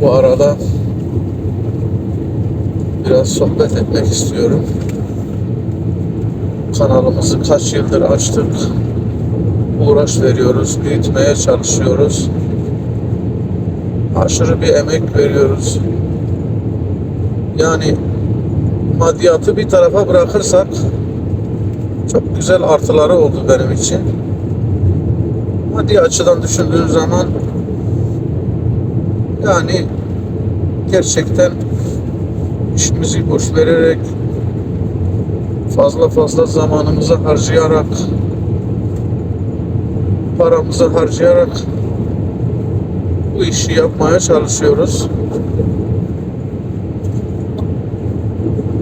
bu arada biraz sohbet etmek istiyorum. Kanalımızı kaç yıldır açtık. Uğraş veriyoruz, büyütmeye çalışıyoruz. Aşırı bir emek veriyoruz. Yani maddiyatı bir tarafa bırakırsak çok güzel artıları oldu benim için. Maddi açıdan düşündüğün zaman yani gerçekten işimizi boş vererek fazla fazla zamanımızı harcayarak paramızı harcayarak bu işi yapmaya çalışıyoruz.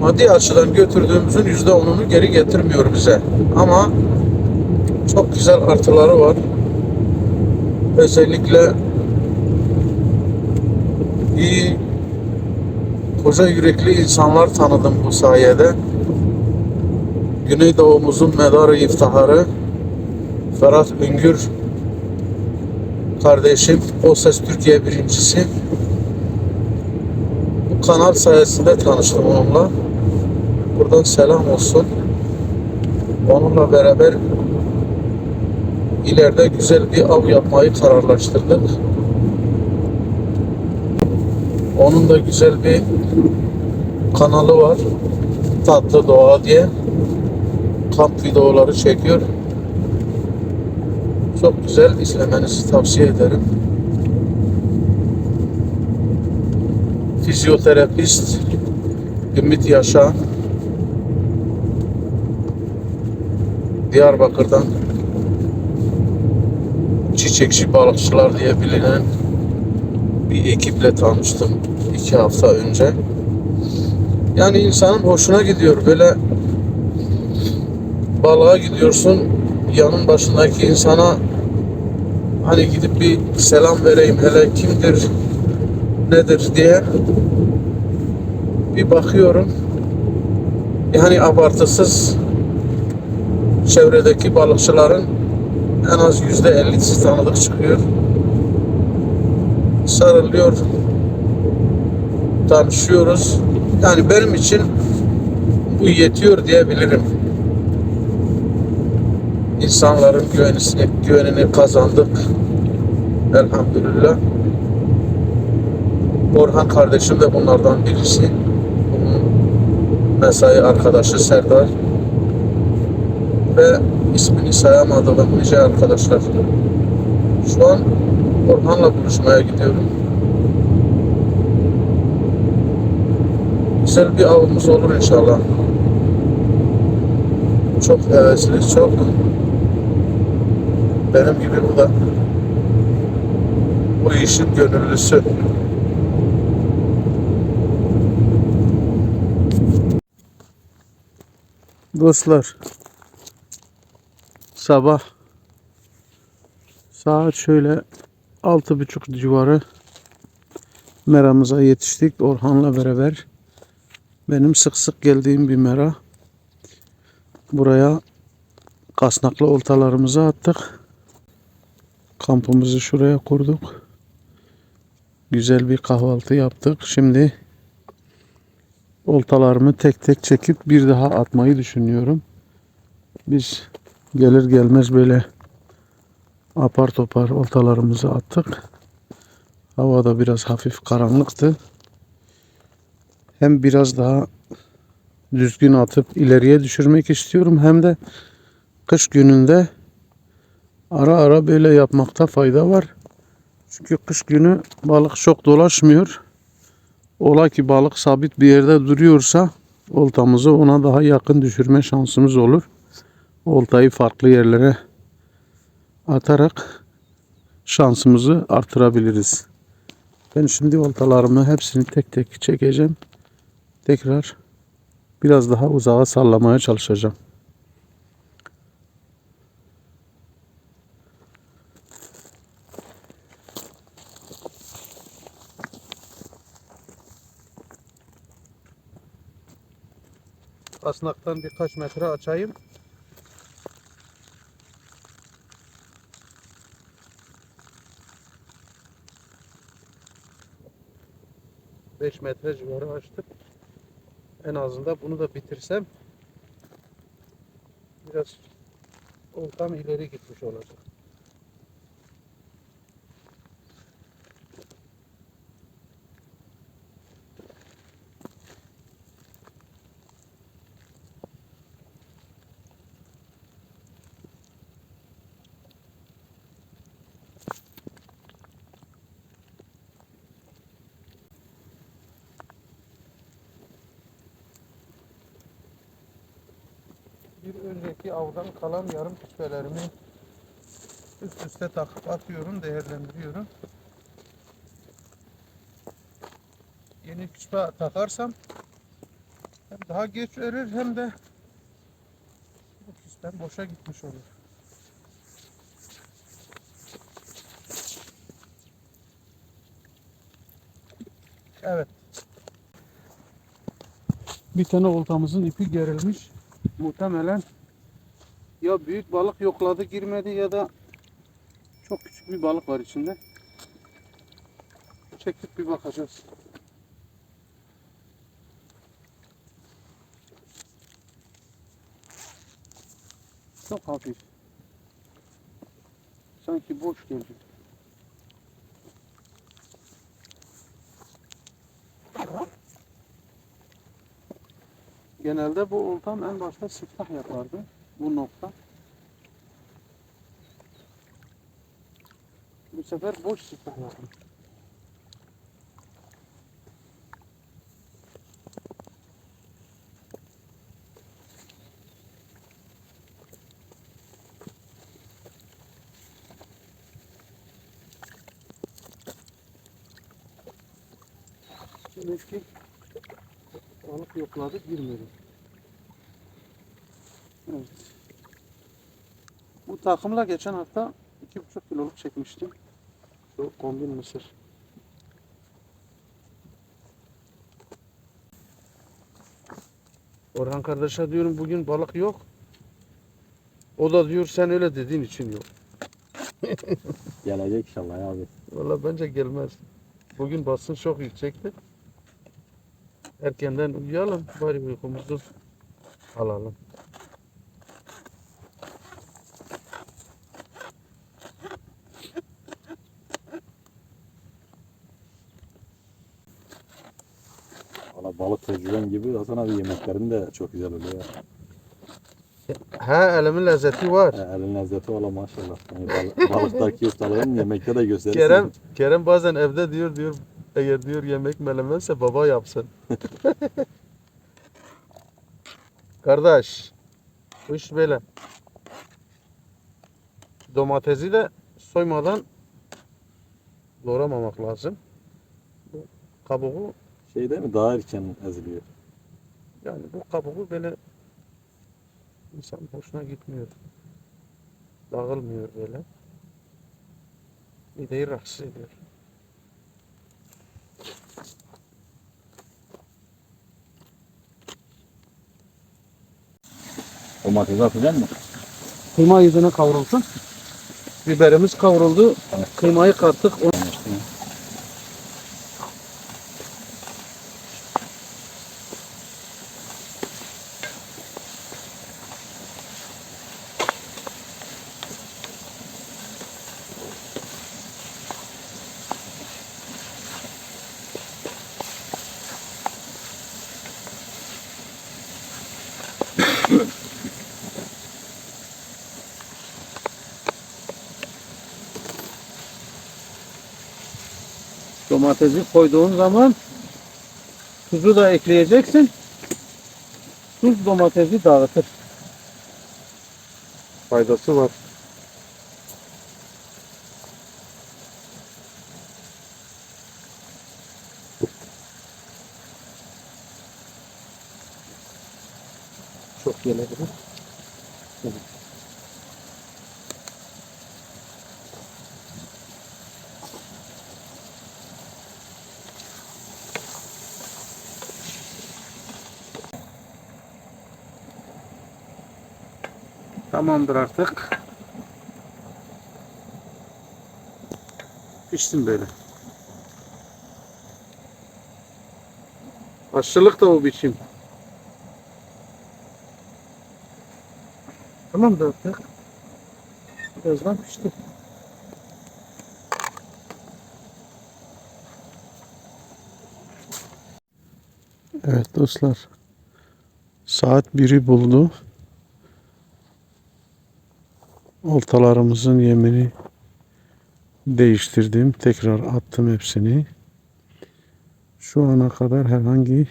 Maddi açıdan götürdüğümüzün yüzde onunu geri getirmiyor bize. Ama çok güzel artıları var. Özellikle iyi koca yürekli insanlar tanıdım bu sayede. Güneydoğumuzun medarı iftiharı Ferhat Üngür kardeşim O Ses Türkiye birincisi bu kanal sayesinde tanıştım onunla. Buradan selam olsun. Onunla beraber ileride güzel bir av yapmayı kararlaştırdık. Onun da güzel bir kanalı var. Tatlı Doğa diye. Kamp videoları çekiyor. Çok güzel izlemenizi tavsiye ederim. Fizyoterapist Ümit Yaşa Diyarbakır'dan çiçekçi balıkçılar diye bilinen bir ekiple tanıştım iki hafta önce. Yani insanın hoşuna gidiyor böyle balığa gidiyorsun yanın başındaki insana hani gidip bir selam vereyim hele kimdir nedir diye bir bakıyorum yani abartısız çevredeki balıkçıların en az yüzde ellisi tanıdık çıkıyor sarılıyor tanışıyoruz yani benim için bu yetiyor diyebilirim insanların güvenisini, güvenini kazandık. Elhamdülillah. Orhan kardeşim de bunlardan birisi. Mesai arkadaşı Serdar. Ve ismini sayamadığım nice arkadaşlar. Şu an Orhan'la buluşmaya gidiyorum. Güzel bir avımız olur inşallah. Çok hevesli, çok benim gibi bu da bu işin gönüllüsü. Dostlar sabah saat şöyle altı buçuk civarı meramıza yetiştik Orhan'la beraber. Benim sık sık geldiğim bir mera. Buraya kasnaklı oltalarımızı attık. Kampımızı şuraya kurduk. Güzel bir kahvaltı yaptık. Şimdi oltalarımı tek tek çekip bir daha atmayı düşünüyorum. Biz gelir gelmez böyle apar topar oltalarımızı attık. Hava da biraz hafif karanlıktı. Hem biraz daha düzgün atıp ileriye düşürmek istiyorum hem de kış gününde ara ara böyle yapmakta fayda var. Çünkü kış günü balık çok dolaşmıyor. Ola ki balık sabit bir yerde duruyorsa oltamızı ona daha yakın düşürme şansımız olur. Oltayı farklı yerlere atarak şansımızı artırabiliriz. Ben şimdi oltalarımı hepsini tek tek çekeceğim. Tekrar biraz daha uzağa sallamaya çalışacağım. Kasnaktan birkaç metre açayım. 5 metre civarı açtık. En azından bunu da bitirsem biraz oltam ileri gitmiş olacak. Bir önceki avdan kalan yarım küspelerimi üst üste takıp atıyorum, değerlendiriyorum. Yeni küspe takarsam hem daha geç erir hem de bu küspem boşa gitmiş olur. Evet. Bir tane oltamızın ipi gerilmiş muhtemelen ya büyük balık yokladı girmedi ya da çok küçük bir balık var içinde. Çekip bir bakacağız. Çok hafif. Sanki boş geldi. Genelde bu oltam en başta siftah yapardı. Bu nokta. Bu sefer boş siftah yaptım. Demek yokladı girmedi. Evet. Bu takımla geçen hafta 2,5 kiloluk çekmiştim. Şu kombin mısır. Orhan kardeşe diyorum bugün balık yok. O da diyor sen öyle dediğin için yok. Gelecek inşallah abi. Valla bence gelmez. Bugün basın çok yüksekti. Erkenden uyuyalım. Bari uykumuzu alalım. Valla balık tecrüben gibi Hasan abi yemeklerin de çok güzel oluyor. ya. Ha elimin lezzeti var. E, elin lezzeti valla maşallah. Yani bal- balıktaki ustalığın yemekte de gösterirsin. Kerem Kerem bazen evde diyor diyor eğer diyor yemek melemezse baba yapsın. Kardeş bu iş böyle. Domatesi de soymadan doğramamak lazım. Bu kabuğu Şey değil mi? Daha erken eziliyor. yani bu kabuğu böyle insan hoşuna gitmiyor. Dağılmıyor böyle. Mideyi rahatsız ediyor. Domatesi atacaksın mı? Kıyma yüzüne kavrulsun. Biberimiz kavruldu. Kıymayı kattık. O- Domatesi koyduğun zaman tuzu da ekleyeceksin. Tuz domatesi dağıtır. Faydası var. Çok gelebilir. Evet. Tamamdır artık. Pişsin böyle. Aşçılık da o biçim. Tamam da artık. Birazdan pişti. Evet dostlar. Saat 1'i buldu. Oltalarımızın yemini değiştirdim. Tekrar attım hepsini. Şu ana kadar herhangi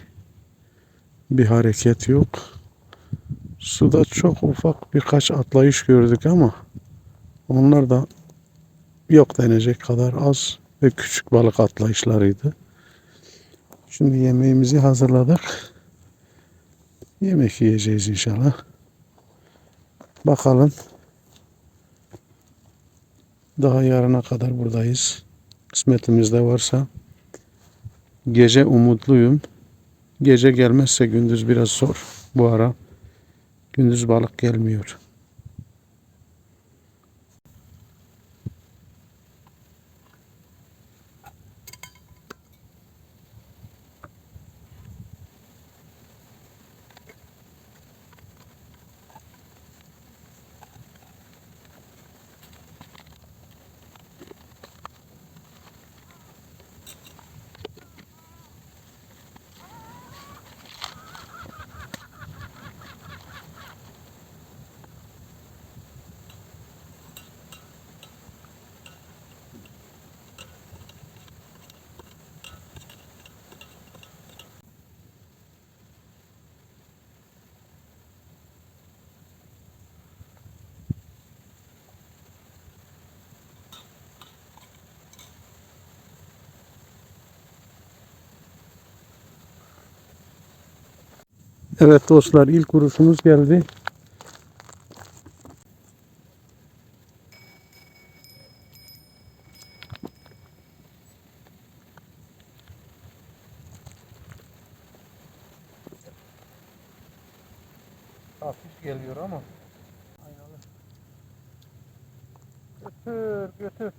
bir hareket yok. Suda çok ufak birkaç atlayış gördük ama onlar da yok denecek kadar az ve küçük balık atlayışlarıydı. Şimdi yemeğimizi hazırladık. Yemek yiyeceğiz inşallah. Bakalım. Daha yarına kadar buradayız. Kısmetimizde varsa. Gece umutluyum. Gece gelmezse gündüz biraz zor bu ara. Gündüz balık gelmiyor. Evet dostlar ilk vuruşumuz geldi. Hafif geliyor ama. Aynalı. Götür götür.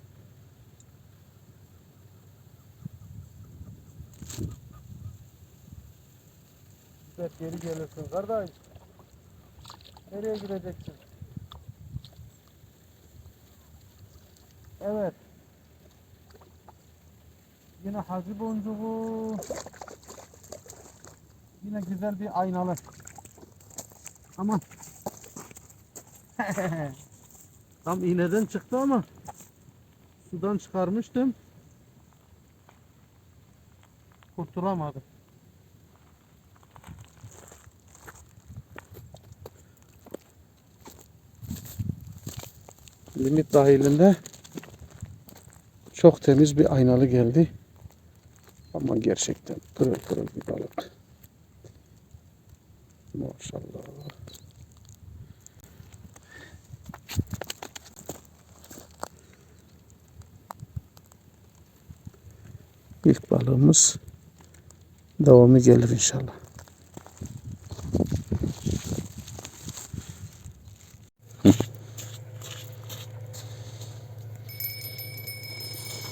Güzel geri gelirsin kardeş. Nereye gideceksin? Evet. Yine hacı boncuğu. Yine güzel bir aynalı. Aman. Tam iğneden çıktı ama sudan çıkarmıştım. Kurtulamadım. limit dahilinde çok temiz bir aynalı geldi. Ama gerçekten pırıl pırıl bir balık. Maşallah. İlk balığımız devamı gelir inşallah.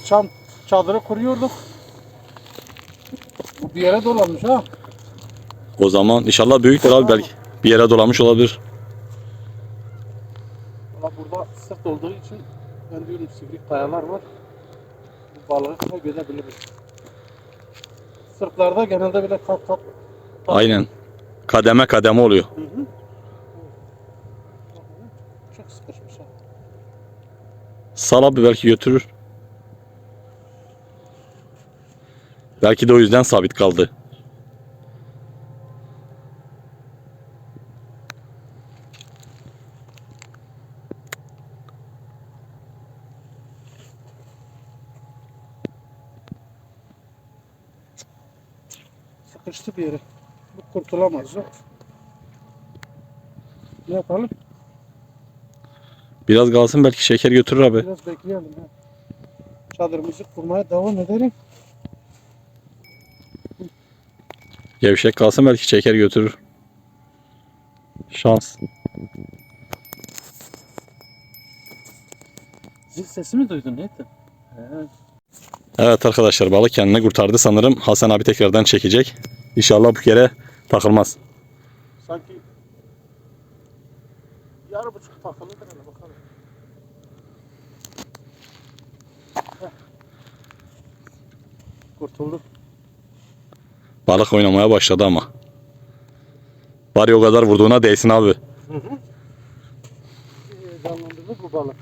Çam çadırı kuruyorduk. Bir yere dolanmış ha. O zaman inşallah büyüktür abi belki. Bir yere dolamış olabilir. Valla burada sırt olduğu için ben diyorum sivri kayalar var. Bu balığı kaybedebiliriz. Sırtlarda genelde bile kat kat. Aynen. Kademe kademe oluyor. Hı hı. Çok sıkışmış ha. Sal abi belki götürür. Belki de o yüzden sabit kaldı. Sıkıştı bir yere. Bu kurtulamaz yok. Ne yapalım? Biraz kalsın belki şeker götürür abi. Biraz bekleyelim. Ha. Çadırımızı kurmaya devam edelim. Gevşek kalsın belki şeker götürür. Şans. Zil sesi mi duydun? Neydi? He. Evet arkadaşlar balık kendini kurtardı sanırım. Hasan abi tekrardan çekecek. İnşallah bu kere takılmaz. Sanki yarı buçuk takılıdır hele bakalım. Heh. Kurtulduk. Balık oynamaya başladı ama. Bari o kadar vurduğuna değsin abi. Canlandırdı bu balık.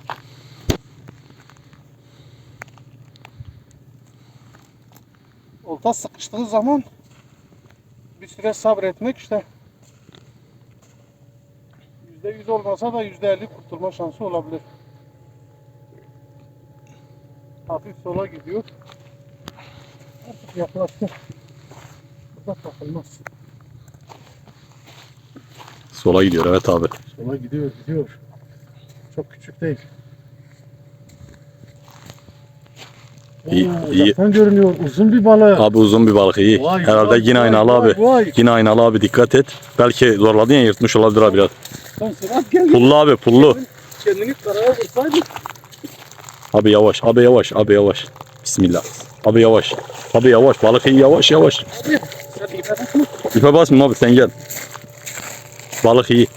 Olta sıkıştığı zaman bir süre sabretmek işte yüzde yüz olmasa da yüzde elli kurtulma şansı olabilir. Hafif sola gidiyor. Artık yaklaştı. Burada takılmaz. Sola gidiyor evet abi. Sola gidiyor, gidiyor. Çok küçük değil. İyi, iyi. uzaktan görünüyor. Uzun bir balık. Abi uzun bir balık iyi. Vay, Herhalde vay, yine vay, aynalı vay, abi. vay. Yine aynalı abi dikkat et. Belki zorladın ya yırtmış olabilir abi biraz. Pullu abi pullu. Kendini karaya vursaydın. Abi yavaş abi yavaş abi yavaş. Bismillah. Abi yavaş. Abi yavaş balık iyi yavaş yavaş. Abi etme. İpe basma abi sen gel. Balık iyi.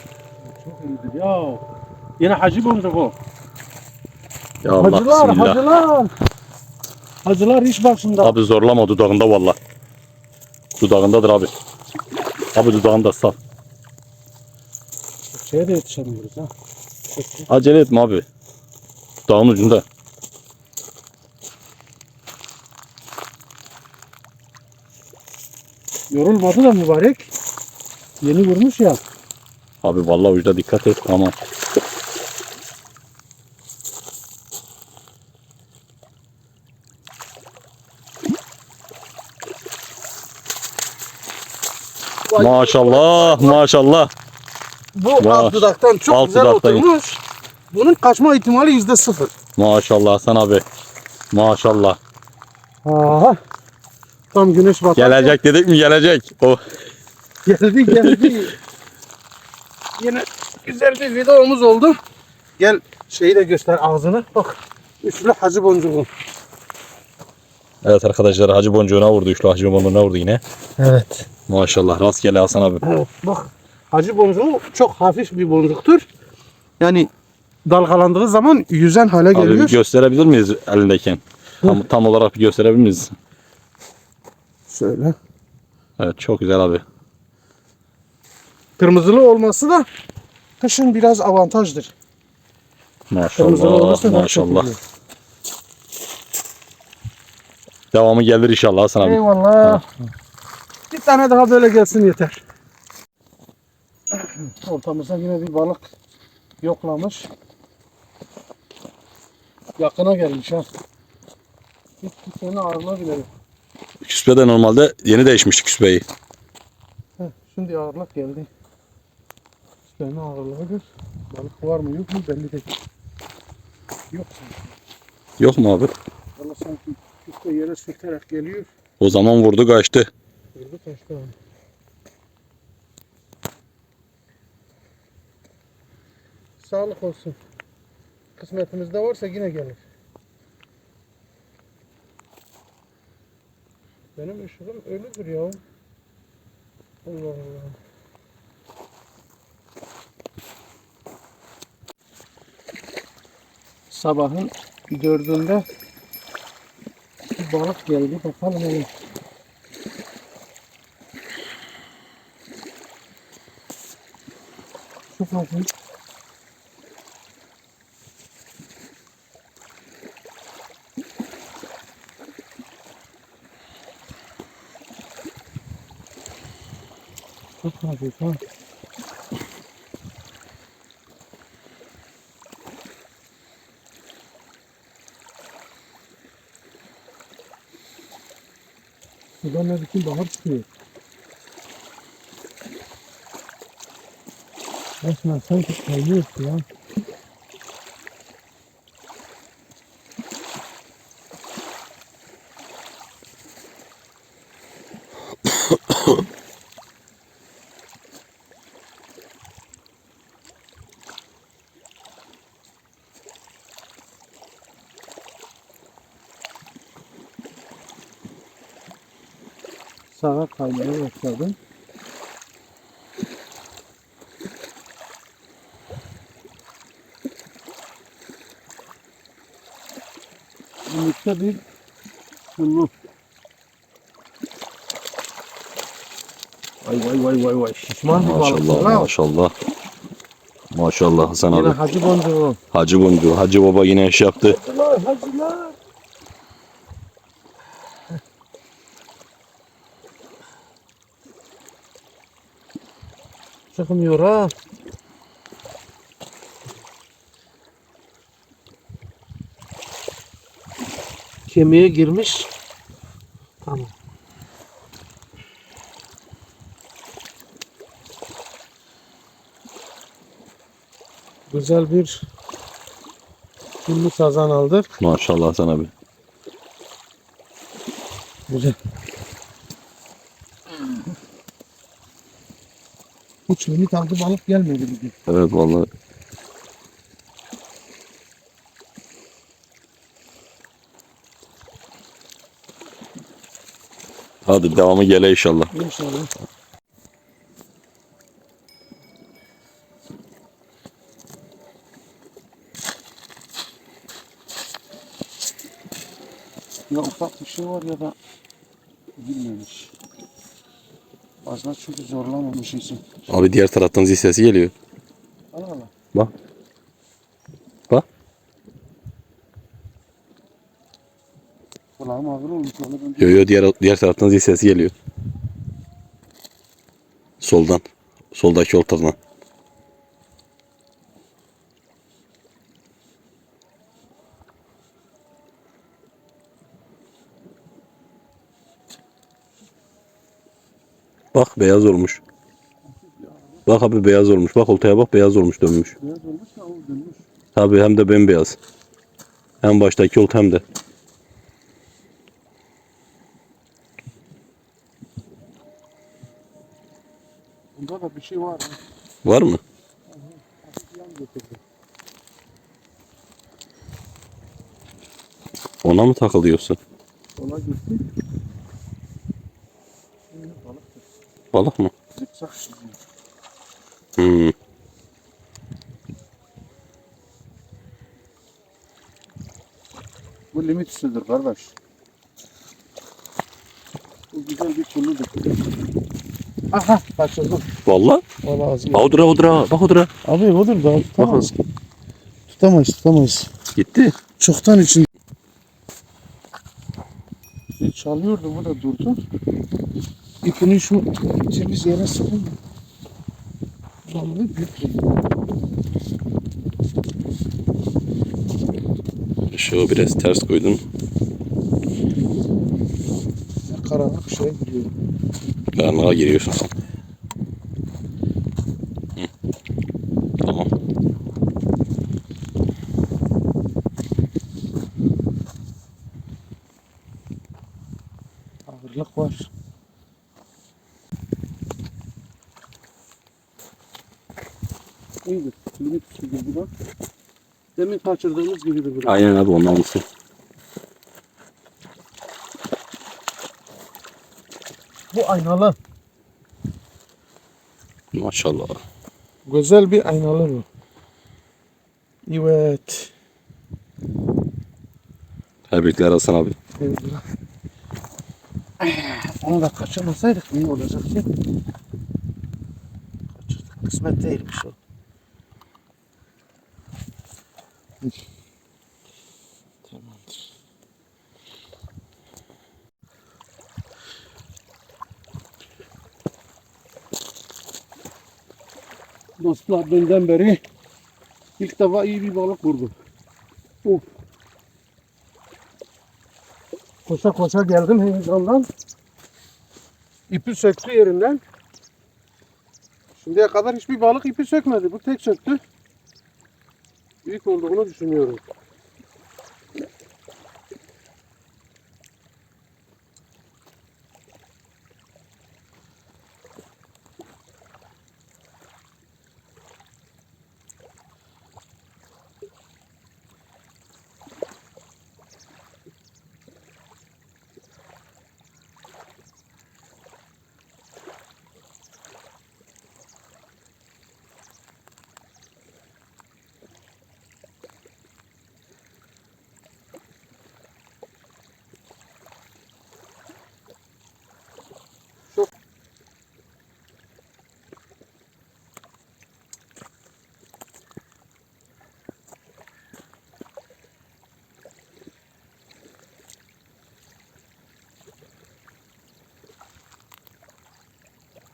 Çok iyidir ya. Yine hacı boncuk o. Ya Allah Hacılar, bismillah. hacılar. Hacılar iş başında. Abi zorlama dudağında valla. Dudağındadır abi. Abi dudağında sal. Şeye de yetişemiyoruz ha. Acele etme abi. Dağın ucunda. Yorulmadı da mübarek. Yeni vurmuş ya. Abi vallahi ucuda dikkat et Maşallah maşallah. Bu Vay. alt dudaktan çok Alt güzel dudaktayım. oturmuş. Bunun kaçma ihtimali yüzde sıfır. Maşallah Hasan abi. Maşallah. Aha. Tam güneş batar. Gelecek dedik mi gelecek. O Geldi geldi. Yine güzel bir videomuz oldu. Gel şeyi de göster ağzını. Bak. Üçlü hacı boncuğu. Evet arkadaşlar Hacı Boncuğuna vurdu. Üçlü Hacı Boncuğuna vurdu yine. Evet. Maşallah rastgele Hasan abi. Evet. Bak. Hacı boncuğu çok hafif bir boncuktur. Yani dalgalandığı zaman yüzen hale Abi geliyor. gösterebilir miyiz elindeyken? Tam, tam olarak bir gösterebilir miyiz? Şöyle. Evet çok güzel abi. Kırmızılı olması da kışın biraz avantajdır. Kırmızılı Maşallah olursa maşallah. Devamı gelir inşallah Hasan abi. Eyvallah. Bir tane daha böyle gelsin yeter. Ortamıza yine bir balık yoklamış. Yakına gelmiş ha. Hiç seni ağırlığa bile yok. Küspe de normalde yeni değişmişti küspeyi. Heh, şimdi ağırlık geldi. Seni ağırlığıdır. Balık var mı yok mu belli değil. Yok sanki. Yok mu abi? Valla sanki üstte yere sürterek geliyor. O zaman vurdu kaçtı. Vurdu kaçtı abi. Sağlık olsun. Kısmetimizde varsa yine gelir. Benim ışığım ölüdür ya. Allah Allah. Sabahın dördünde balık geldi. Bakalım hele. Çok hafif. Çok hafif ha. Sudan ne biçim bahar çıkıyor. Resmen sanki kayıyor ya. Birlikte bir pullu. Vay vay vay vay vay. Şişman bir balık. Maşallah maşallah. Maşallah Hasan Yine abi. hacı boncuğu. Hacı Boncu. Hacı Baba yine iş yaptı. Hacılar hacılar. Çıkmıyor ha. Kemiğe girmiş. Tamam. Güzel bir Kullu sazan aldık. Maşallah Hasan abi. Güzel. Hiç limit aldı balık gelmedi bugün. Evet vallahi. Hadi devamı gele inşallah. İnşallah. Ya ufak bir şey var ya da bilmemiş. Fazla çünkü zorlamamış için. Abi diğer taraftan zil sesi geliyor. Allah Allah. Bak. Kulağım ağır olmuş. Onu ben Yo yo diğer diğer taraftan zil sesi geliyor. Soldan. Soldaki oltadan. Bak beyaz olmuş. Bak abi beyaz olmuş. Bak oltaya bak beyaz olmuş dönmüş. Beyaz olmuş da o dönmüş. Tabii hem de bembeyaz. Hem baştaki olta hem de. Bunda da bir şey var. ha. Var mı? Ona mı takılıyorsun? Sola gitti. Balık mı? çiziyor. Hmm. Bu limit üstüdür kardeş. Bu güzel bir çulludur. Aha kaçırdım. Vallahi. Valla ağzım. Odra odra. Bak odra. Abi odur da tutamaz. Tutamayız tutamayız. Gitti. Çoktan için. Bir çalıyordu bu da durdu. İpini şu ceviz yere sıkın. Balığı büyük. Şu biraz ters koydum. Karanlık şeye giriyor. Karanlığa giriyorsun. Tamam. Ağırlık var. İyidir. Üstüdür bu da. Demin kaçırdığımız gibidir bu da. Aynen abi ondan mısın? Aynalı. Maşallah. Güzel bir aynalı bu. Evet. Tebrikler Hasan abi. Eyvallah. Onu da kaçırmasaydık iyi olacaktı. Kaçırdık. Kısmet değilmiş o. Dostlar dünden beri ilk defa iyi bir balık vurdum. Of. Koşa koşa geldim heyecandan. İpi söktü yerinden. Şimdiye kadar hiçbir balık ipi sökmedi. Bu tek söktü. Büyük olduğunu düşünüyorum.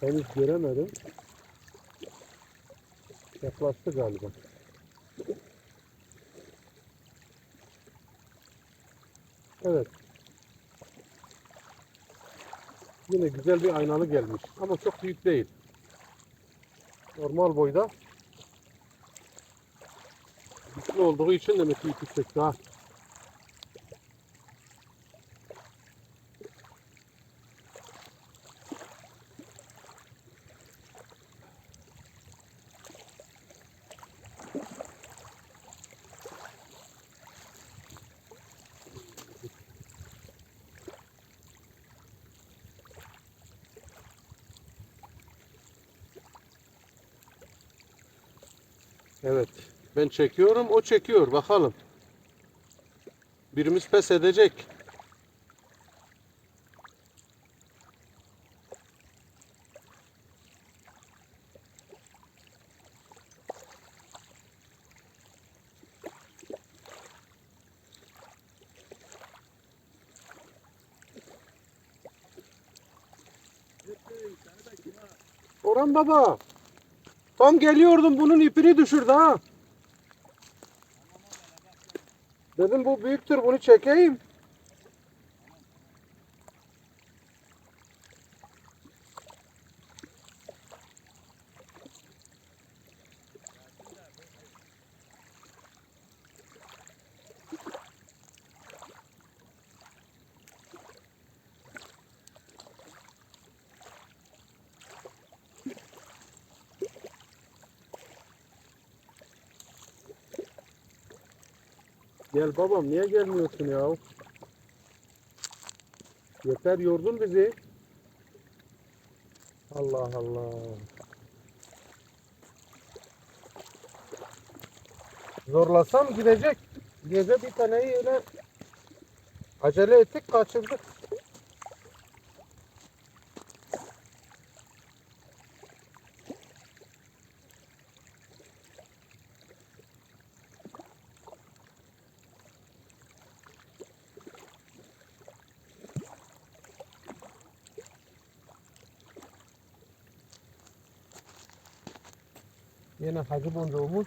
Henüz göremedim. Yaklaştı galiba. Evet. Yine güzel bir aynalı gelmiş. Ama çok büyük değil. Normal boyda. Güçlü olduğu için demek ki ipi çekti ha. Evet. Ben çekiyorum, o çekiyor. Bakalım. Birimiz pes edecek. Orhan baba. Tam geliyordum bunun ipini düşürdü ha. Dedim bu büyüktür bunu çekeyim. Gel babam niye gelmiyorsun ya? Yeter yordun bizi. Allah Allah. Zorlasam gidecek. Gece bir taneyi öyle acele ettik kaçırdık. Hacı boncuğumuz.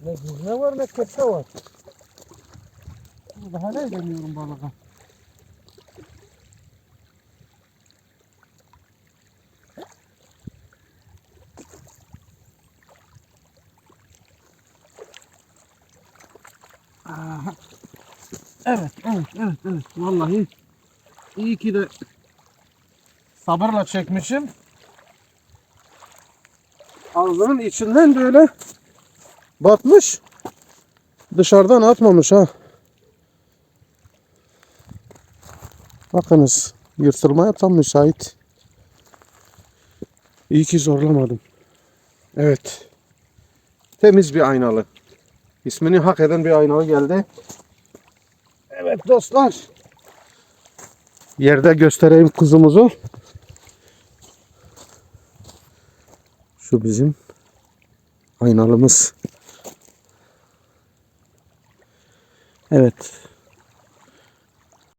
Ne gurne var ne kepçe var. Daha ne demiyorum balığa. Aha. Evet, evet, evet, evet. Vallahi iyi ki de sabırla çekmişim. Ağzının içinden böyle batmış. Dışarıdan atmamış ha. Bakınız yırtılmaya tam müsait. İyi ki zorlamadım. Evet. Temiz bir aynalı. İsmini hak eden bir aynalı geldi. Evet dostlar. Yerde göstereyim kuzumuzu. Şu bizim aynalımız. Evet.